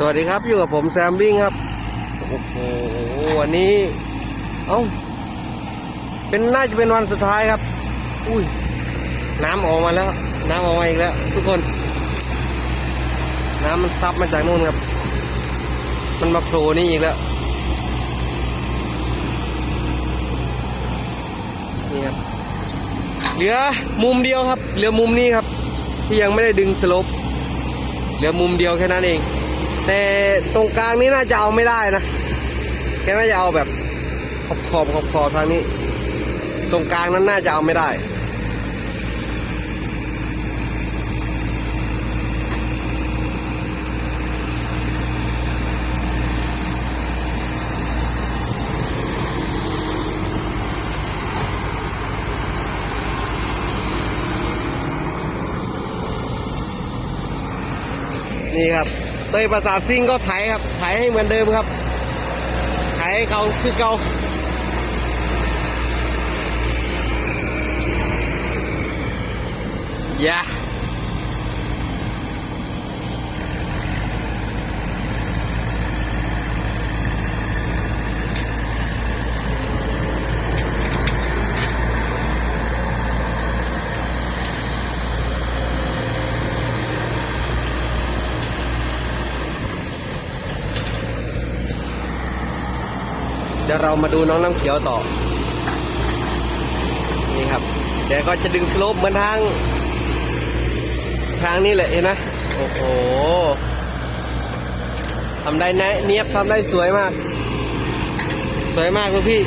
สวัสดีครับอยู่กับผมแซมบิ้งครับ โอ้โหวันนี้ เอ้า เป็นน่าจะเป็นวันสุดท้ายครับ อุ้ย น้ำออกมาแล้ว น้ำออกมาอีกแล้ว ทุกคน น้ำมันซับมาจากนู่นครับ มันมาโผล่นี่อีกแล้ว นี่ครับ เหลือมุมเดียวครับ เหลือมุมนี้ครับ ที่ยังไม่ได้ดึงสลบเหลือมุมเดียวแค่นั้นเอง แต่ตรงกลางนี้น่าจะเอาไม่ได้นะแค่น่าจะเอาแบบขอบขอบขอบขอบทางนี้ ตรงกลางนั้นน่าจะเอาไม่ได้นี่ครับ เตยประสาทซิ่งก็ไถครับไถให้เหมือนเดิมครับไถให้เขาคือเก่าอย่า เดี๋ยวเรามาดูน้องน้ำเขียวต่อ นี่ครับเดี๋ยวก็จะดึงสโลปเหมือนทาง ทางนี้แหละเห็นไหมโอ้โหทำได้แนะเนียบทำได้สวยมาก สวยมากคุณพี่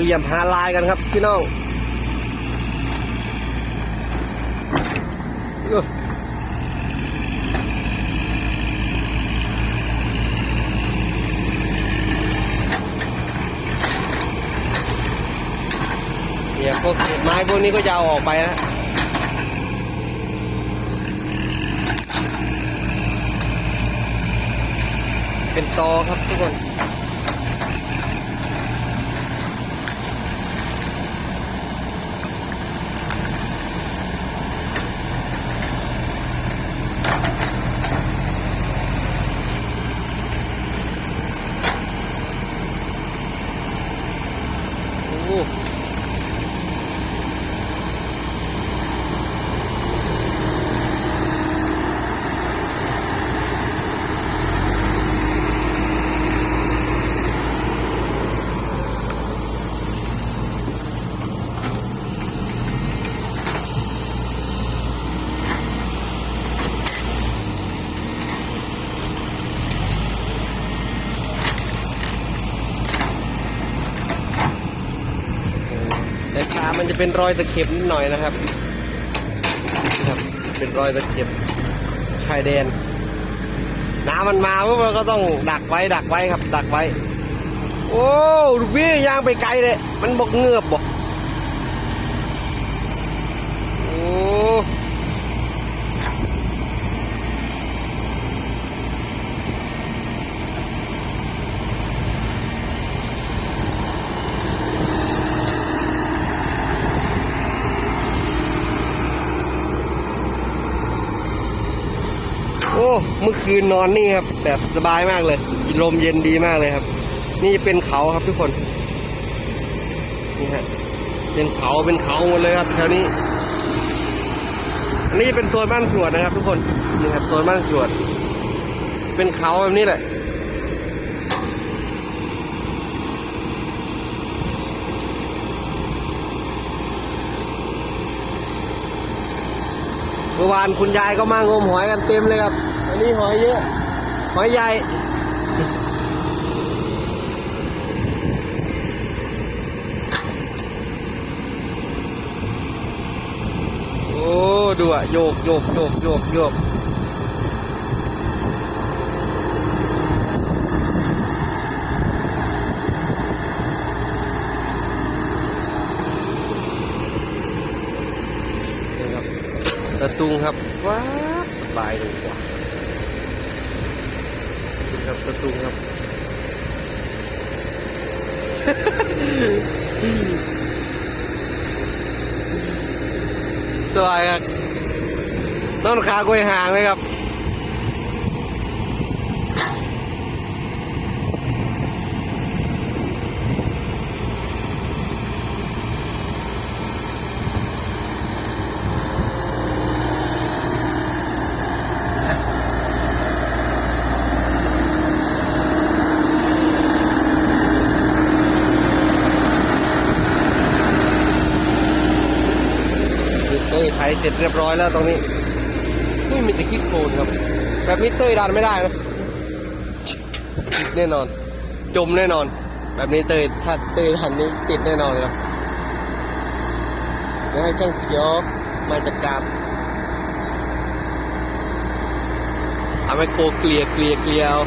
เหลี่ยมหาลายกันครับ พี่น้องเนี่ยพวกเศษไม้พวกนี้ก็จะเอาออกไปนะเป็นตอครับทุกคน โอ้แต่ขามัน จะเป็นรอยตะเข็บนิดหน่อยนะครับครับ เป็นรอยตะเข็บชายแดนน้ำมันมาปุ๊บมันก็ต้องดักไว้ดักไว้ครับ ดักไว้ โอ้ลูกพี่ยางไปไกลเลยมันบกเงือบบอกโอ้ โอ้เมื่อคืนนอนนี่ครับ แบบสบายมากเลยลมเย็นดีมากเลยครับ นี่เป็นเขาครับทุกคนนี่ฮะเป็นเขาเป็นเขาหมดเลยครับแถวนี้ อันนี้เป็นโซนบ้านกรวดนะครับ ทุกคนนี่ครับโซนบ้านกรวด เป็นเขาแบบนี้แหละเมื่อวานคุณยายก็มางมหอยกันเต็มเลยครับ อันนี้หอยเยอะ หอยใหญ่ดูอะโยกโยกโยกโยกโยกตะตุงครับว้าสบายเลยว่า ครับกระตุงครับสบายครับต้นขากล้วยห่างเลยครับ เต้ ยไถเสร็จเรียบร้อยแล้วตรงนี้ไม่มีแต่คิดโคลนครับ แบบนี้เต้ยดันไม่ได้นะติดแน่นอน จมแน่นอน แบบนี้เต้ยถ้าเต้ยดันนี้ติดแน่นอนครับเดี๋ยวให้ช่างเขียวมาจัดการทำให้โคเกลียเกลียเกลียเอา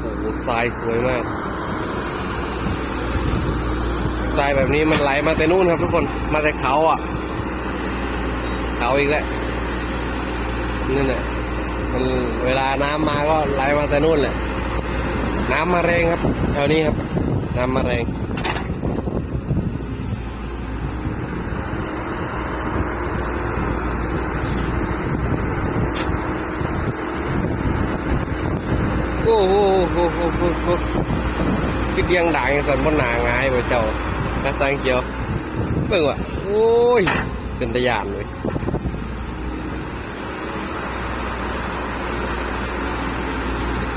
โอ้โหทรายสวยมากทรายแบบนี้มันไหลมาแต่นู่นครับทุกคนมาแต่เขาอะ เขาอีกแล้วนั่แหละมันเวลาน้ำมาก็ไหลมาแต่นู่นแหละ น้ำมาแรงครับแถวนี้ครับ น้ำมาแรงโอ้โห โอ้โหโอ้โหคิดยังด่างสันบนหนาง่ายบ่เจ้ากระสังเขียวเบิ่งว่ะโอ้ยเป็นตะยานเลย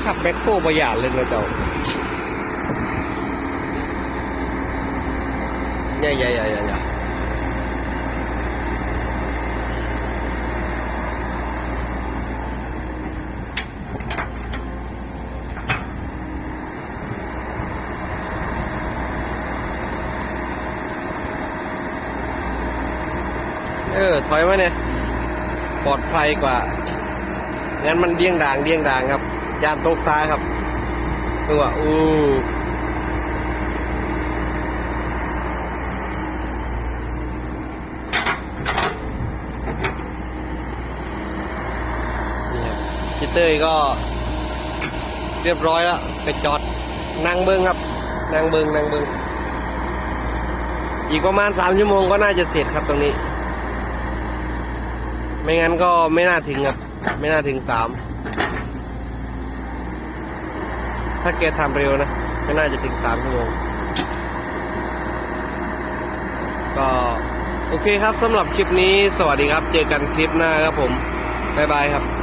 ขับแบ็คโคประหยัดเลยนะเจ้าใหญ่ใหญ่ใหญ่ใหญ่ ออถอยมาเนี่ยปลอดภัยกว่างั้นมันเดียงด่างเดียงด่างครับ ยานตกซ้ายครับดูว่าอู้นี่ครับพี่เต้ยก็เรียบร้อยแล้วไปจอดนั่งเบิ้งครับนั่งเบิ้งนั่งเบิ้งอีกประมาณสามชั่วโมงก็น่าจะเสร็จครับตรงนี้ ไม่งั้นก็ไม่น่าถึงครับ ไม่น่าถึงสาม ถ้าแกทำเร็วนะ ไม่น่าจะถึงสามชั่วโมง ก็ โอเคครับสำหรับคลิปนี้สวัสดีครับ เจอกันคลิปหน้าครับผม บ๊ายบายครับ